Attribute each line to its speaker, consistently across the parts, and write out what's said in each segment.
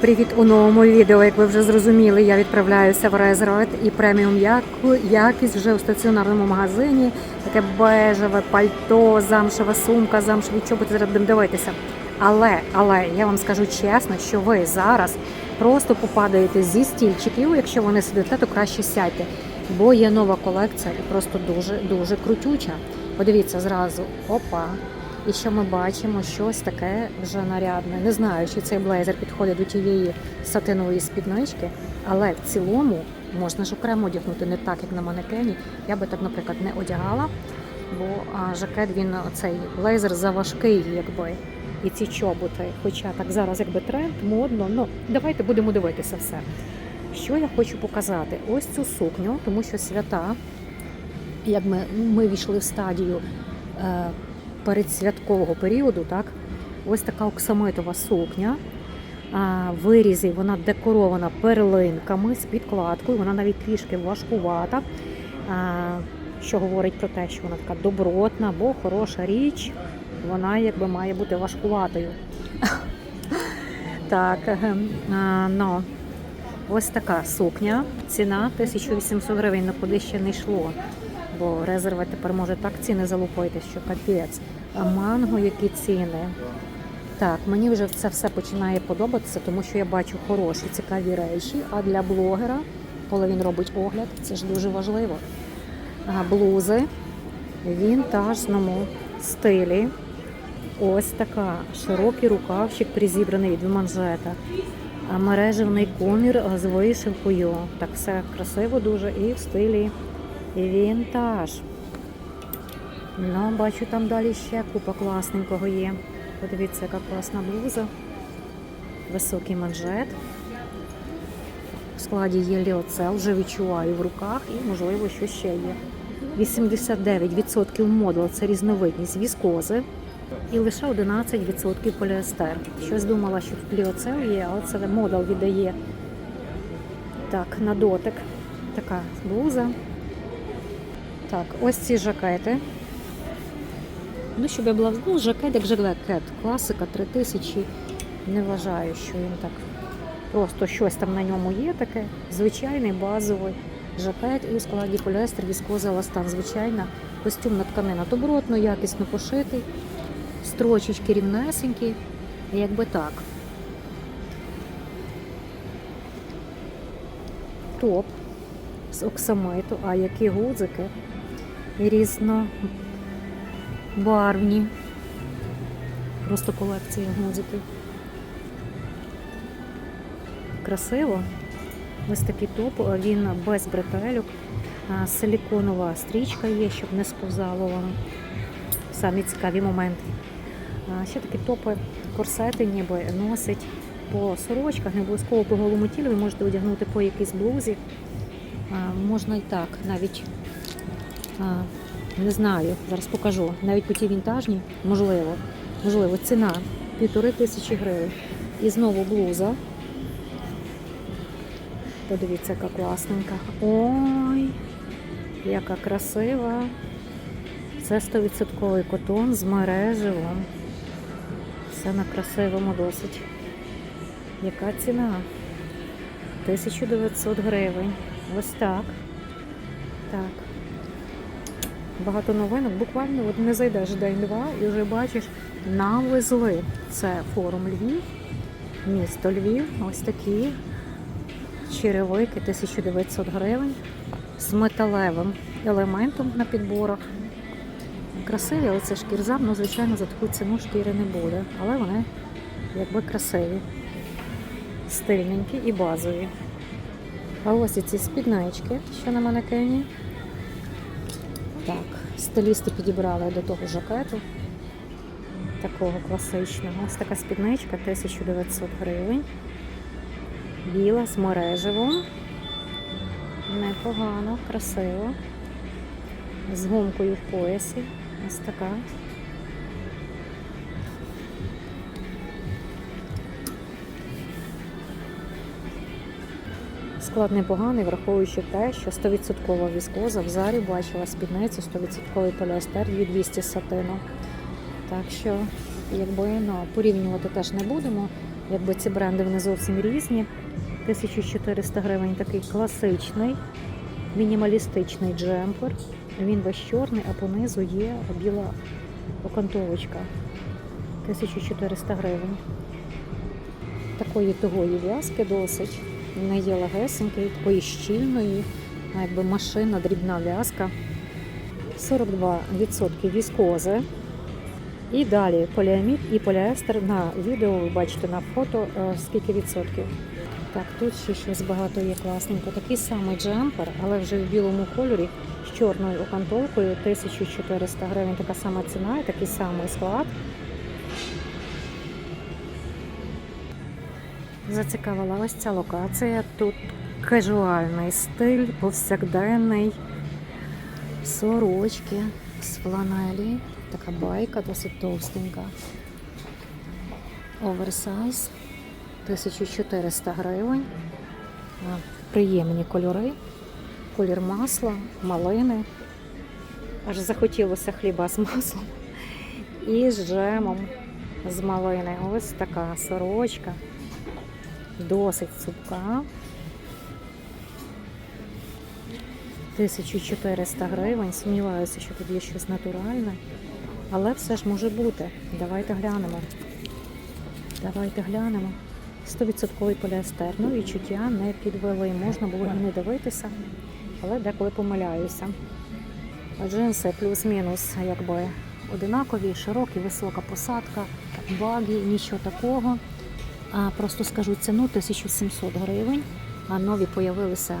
Speaker 1: Привіт у новому відео. Як ви вже зрозуміли, я відправляюся в Резервет і преміум якість вже у стаціонарному магазині. Таке бежеве пальто, замшева сумка, замшеві чоботи. Зараз будемо дивитися. Але, але я вам скажу чесно, що ви зараз просто попадаєте зі стільчиків. Якщо ви не сидите, то краще сядьте. Бо є нова колекція і просто дуже дуже крутюча. Подивіться зразу. Опа. І що ми бачимо щось таке вже нарядне. Не знаю, чи цей блейзер підходить до тієї сатинової спіднички, але в цілому можна ж окремо одягнути не так, як на манекені. Я би так, наприклад, не одягала, бо жакет він цей блейзер заважкий, якби. І ці чоботи. Хоча так зараз якби тренд, модно. Ну давайте будемо дивитися все. Що я хочу показати? Ось цю сукню, тому що свята, як ми, ми війшли в стадію. Е, передсвяткового періоду, так, ось така оксамитова сукня. А, в вирізі вона декорована перлинками з підкладкою, вона навіть трішки важкувата, що говорить про те, що вона така добротна, бо хороша річ, вона якби має бути важкуватою. Так, ем, ну, ось така сукня. Ціна 1800 гривень, ну куди ще не йшло бо резерва тепер може так ціни залупити, що капець. А манго, які ціни. Так, мені вже це все починає подобатися, тому що я бачу хороші, цікаві речі. А для блогера, коли він робить огляд, це ж дуже важливо. Блузи в вінтажному стилі. Ось така широкий рукавчик призібраний від манжета. Мережевний комір з вишивкою. Так все красиво дуже і в стилі Вінтаж. Ну, бачу, там далі ще купа класненького є. Подивіться, яка класна блуза. Високий манжет. В складі є ліоцел, вже відчуваю в руках і, можливо, що ще є. 89% модул це різновидність віскози. І лише 11% поліестер. Щось думала, що в ліоцел є, але це модул віддає так, на дотик. Така блуза. Так, ось ці жакети. Ну, щоб я була ну, жакет, як жакет. Класика 3000. Не вважаю, що він так. Просто щось там на ньому є таке. Звичайний базовий жакет і у складі поліестер, віскоза, еластан. Звичайна костюмна тканина. Добротно, якісно пошитий, строчечки рівнесенькі, якби так. Топ з оксамиту, а які гудзики різнобарвні. Просто колекція гудзиків. Красиво. Ось такий топ, він без бретелюк. Силіконова стрічка є, щоб не сповзало воно. Самі цікаві моменти. Ще такі топи, корсети ніби носить по сорочках, не обов'язково по голому тілу, ви можете одягнути по якійсь блузі. Можна і так, навіть не знаю, зараз покажу. Навіть по тій вінтажній, можливо, можливо, ціна півтори тисячі гривень. І знову блуза. Подивіться, яка класненька. Ой, яка красива. Це 100% котон з мереживом. Все на красивому досить. Яка ціна? 1900 гривень. Ось так. Так. Багато новинок. Буквально от не зайдеш день-два і вже бачиш, нам везли. Це форум Львів, місто Львів. Ось такі черевики 1900 гривень з металевим елементом на підборах. Красиві, але це шкірза, ну, звичайно, за таку ціну шкіри не буде. Але вони якби красиві, стильненькі і базові. А ось ці спіднички, що на манекені. Так, стилісти підібрали до того жакету. Такого класичного. Ось така спідничка 1900 гривень. Біла з мереживом. Непогано, красиво. З гумкою в поясі. Ось така. Склад непоганий, враховуючи те, що 100% віскоза в зарі бачила спідницю, 100% поліестер 2200 сатину. Так що, якби ну, порівнювати теж не будемо. Якби ці бренди вони зовсім різні. 1400 гривень такий класичний, мінімалістичний джемпер. Він весь чорний, а понизу є біла окантовочка. 1400 гривень. Такої тугої в'язки досить. Не є легесенької, такої щільної, якби машина, дрібна в'язка. 42% віскози. І далі поліамід і поліестер на відео ви бачите на фото е, скільки відсотків. Так, тут ще щось багато є класненько. Такий самий джемпер, але вже в білому кольорі з чорною окантовкою 1400 гривень. Така сама ціна такий самий склад. Зацікавила ось ця локація. Тут кажуальний стиль, повсякденний, сорочки з фланелі. Така байка досить товстенька. Оверсайз 1400 гривень. Приємні кольори. Колір масла, малини. Аж захотілося хліба з маслом. І з джемом з малини. Ось така сорочка. Досить цупка. 1400 гривень. Сумніваюся, що тут є щось натуральне. Але все ж може бути. Давайте глянемо. Давайте глянемо. 100% поліестер. Ну, відчуття не підвели. Можна було і не дивитися, але деколи помиляюся. Джинси плюс-мінус якби одинакові, широкі, висока посадка, багі, нічого такого. А просто скажу ціну 1700 гривень. А нові появилися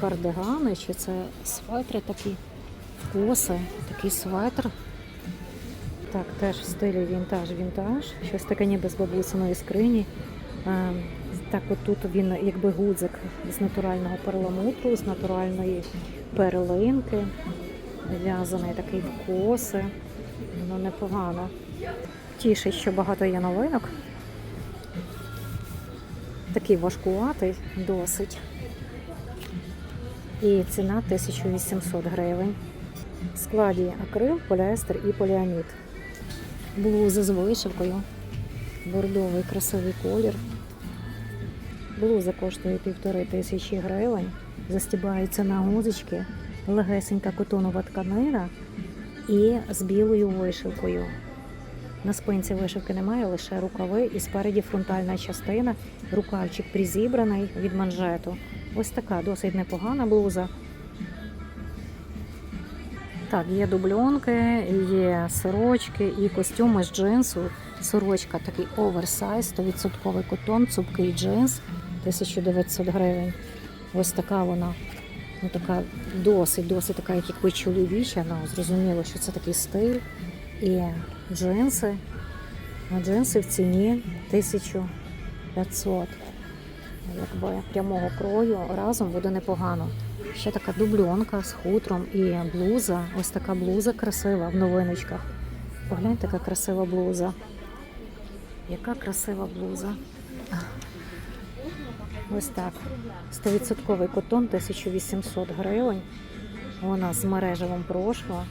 Speaker 1: кардигани, чи це светри такі, коси, такий светр. Так, теж в стилі вінтаж-вінтаж. Щось таке ніби з бабусиної скрині. Так, от тут він якби гудзик з натурального перламутру, з натуральної перлинки. В'язаний такий в коси. Ну, непогано. Тішить, що багато є новинок. Такий важкуватий досить. І ціна 1800 гривень. В складі акрил, поліестер і поліамід. Блуза з вишивкою. Бордовий красивий колір. Блуза коштує півтори тисячі гривень. Застібається на гузочки, легесенька котонова тканина і з білою вишивкою. На спинці вишивки немає, лише рукави і спереді фронтальна частина, рукавчик призібраний від манжету. Ось така досить непогана блуза. Так, є дубльонки, є сорочки і костюми з джинсу. Сорочка такий оверсайз, 100% котон, цупкий джинс, 1900 гривень. Ось така вона. Ну, така досить, досить така, як якби чоловіча. Ну, зрозуміло, що це такий стиль. І джинси. А джинси в ціні 1500. Якби прямого крою разом буде непогано. Ще така дубльонка з хутром і блуза. Ось така блуза красива в новиночках. Погляньте, яка красива блуза. Яка красива блуза. Ось так. 100% котон 1800 гривень. Вона з мережевим прошва.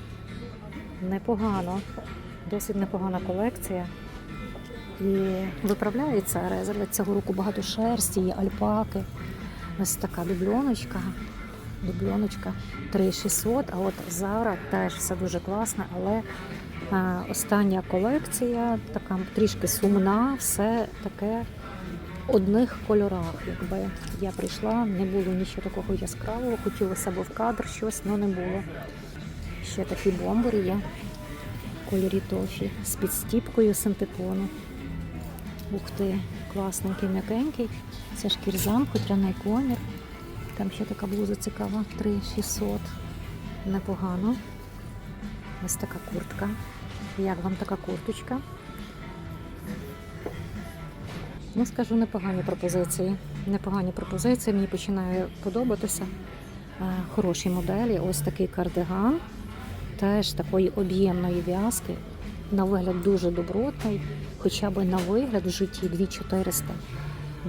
Speaker 1: Непогано. Досить непогана колекція. І виправляється резерви цього року багато шерсті, є альпаки. Ось така дубльоночка. Дубльоночка 3600, а от Zara теж все дуже класно, але а, остання колекція така трішки сумна, все таке в одних кольорах. Якби я прийшла, не було нічого такого яскравого, хотілося б в кадр щось, але не було. Ще такі бомбери є кольорі тофі з підстіпкою синтепону. Ух ти, класненький, м'якенький. Це шкірзам, хутряний комір. Там ще така блуза цікава, 3600. Непогано. Ось така куртка. Як вам така курточка? Ну, скажу, непогані пропозиції. Непогані пропозиції, мені починає подобатися. Е, Хороші моделі. Ось такий кардиган. Теж такої об'ємної в'язки. На вигляд дуже добротний, хоча б на вигляд в житті 2400.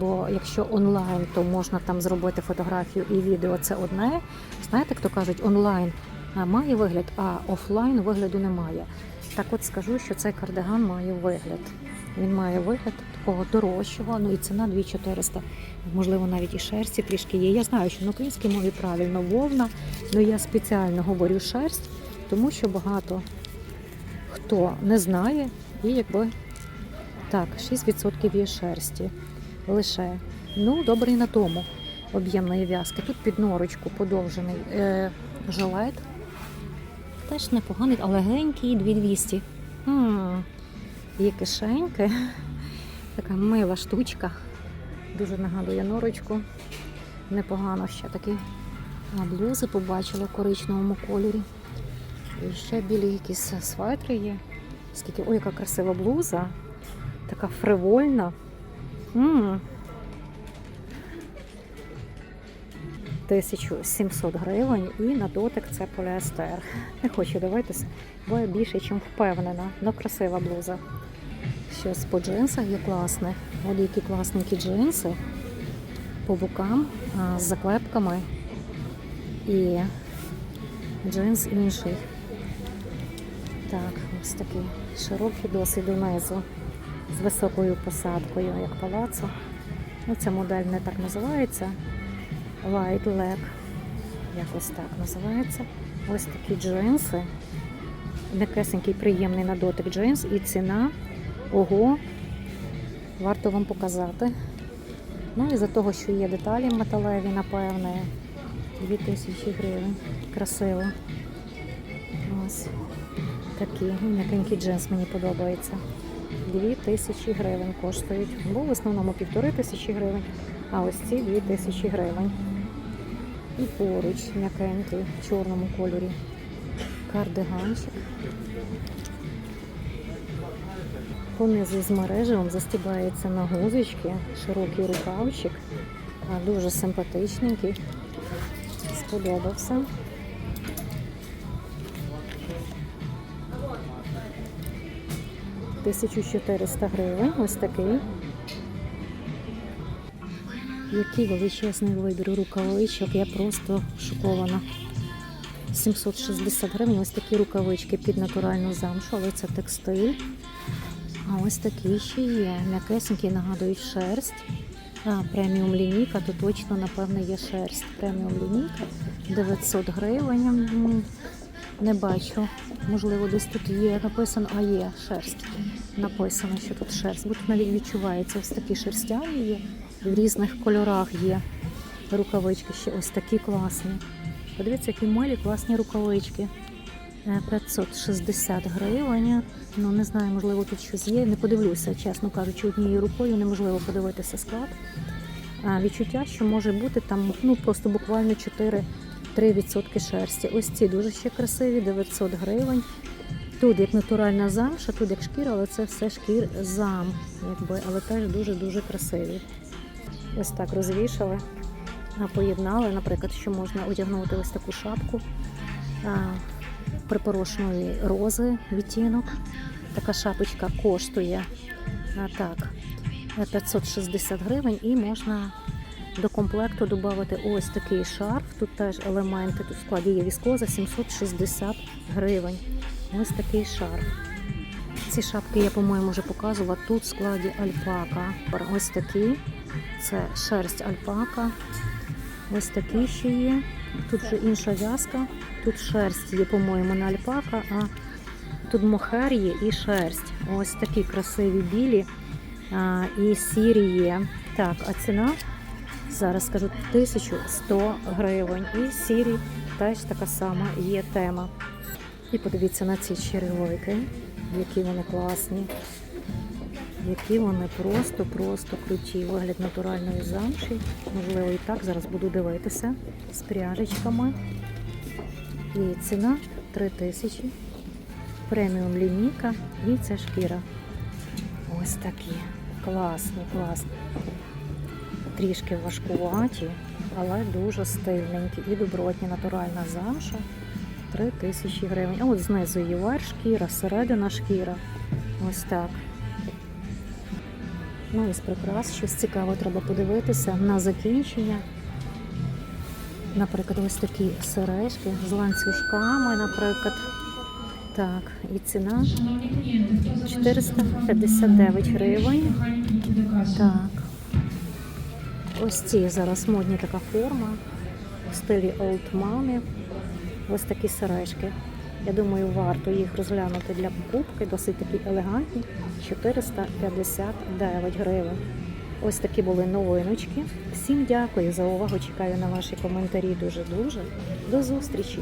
Speaker 1: Бо якщо онлайн, то можна там зробити фотографію і відео це одне. Знаєте, хто кажуть, онлайн має вигляд, а офлайн вигляду немає. Так от скажу, що цей кардиган має вигляд. Він має вигляд такого дорожчого, ну і ціна 2400. Можливо, навіть і шерсті трішки є. Я знаю, що на українській мові правильно вовна, але я спеціально говорю шерсть, тому що багато хто не знає, і якби так, 6% є шерсті лише. Ну, добрий на тому об'ємної в'язки. Тут під норочку подовжений е, жилет. Теж непоганий, але легенький 2200. Є кишеньки. Така мила штучка. Дуже нагадує норочку. Непогано ще такі а, побачила в коричневому кольорі. І ще білі якісь светри є. Скільки, ой, яка красива блуза. Така фривольна. м 1700 гривень і на дотик це поліестер. Не хочу дивитися, бо я більше, ніж впевнена. Ну, красива блуза. Щось по джинсах є класне. От які класненькі джинси по бокам з заклепками. І джинс інший. Так, ось такий широкий досить донизу з високою посадкою, як палацо. Ну, ця модель не так називається. White Leg. Якось так називається. Ось такі джинси. М'якесенький, приємний на дотик джинс і ціна. Ого, варто вам показати. Ну і за того, що є деталі металеві, напевне, 2000 гривень. Красиво. Ось такі. І М'якенький джинс мені подобається. 2000 гривень коштують. Бо в основному півтори тисячі гривень, а ось ці 2000 гривень. І поруч м'якенький в чорному кольорі. Кардиганчик. Понизу з мережевим застібається на гузочки, широкий рукавчик, дуже симпатичненький. Сподобався. Тисячу 400 гривень, ось такий. Який величезний вибір рукавичок, я просто шокована. 760 гривень, ось такі рукавички під натуральну замшу, але це текстиль. А ось такі ще є. М'якесенькі нагадують шерсть. А, преміум лінійка, то точно, напевно, є шерсть. Преміум лінійка 900 гривень. Не бачу. Можливо, десь тут є написано, а є шерсть. Написано, що тут шерсть. Бо тут навіть відчувається ось такі шерстяні є. В різних кольорах є рукавички. Ще ось такі класні. Подивіться, які милі класні рукавички. Е, 560 гривень. Ну не знаю, можливо, тут щось є. Не подивлюся, чесно кажучи, однією рукою неможливо подивитися склад. Відчуття, що може бути там ну просто буквально 4-3% шерсті. Ось ці дуже ще красиві, 900 гривень. Тут як натуральна замша, тут як шкіра, але це все шкір зам, якби, але теж дуже-дуже красиві. Ось так розвішали, поєднали, наприклад, що можна одягнути ось таку шапку припорошеної рози відтінок. Така шапочка коштує так, 560 гривень і можна до комплекту додати ось такий шарф. Тут теж елементи, тут в складі є віскоза 760 гривень. Ось такий шарф. Ці шапки я, по-моєму, вже показувала. Тут в складі альпака. Ось такі. Це шерсть альпака. Ось такі ще є. Тут вже інша в'язка. Тут шерсть є, по-моєму, не альпака, а тут мохер є і шерсть. Ось такі красиві білі а, і сірі є. Так, а ціна зараз скажу 1100 гривень. І сірі теж така сама є тема. І подивіться на ці черевики, які вони класні. Які вони просто-просто круті. Вигляд натуральної замші. Можливо, і так зараз буду дивитися з пряжечками. І ціна 3 тисячі. Преміум лінійка і це шкіра. Ось такі. Класні, класні. Трішки важкуваті, але дуже стильненькі. І добротні натуральна замша. 3 тисячі гривень. А от знизу є верх шкіра, середина шкіра. Ось так. Ну і з прикрас щось цікаве треба подивитися на закінчення. Наприклад, ось такі сережки з ланцюжками, наприклад. Так, і ціна
Speaker 2: Шановні клієнти, хто залишився
Speaker 1: 459 гривень. Так. Ось ці зараз модні така форма в стилі Old Money. Ось такі сережки. Я думаю, варто їх розглянути для покупки. Досить такі елегантні. 459 гривень. Ось такі були новиночки. Всім дякую за увагу. Чекаю на ваші коментарі дуже-дуже. До зустрічі!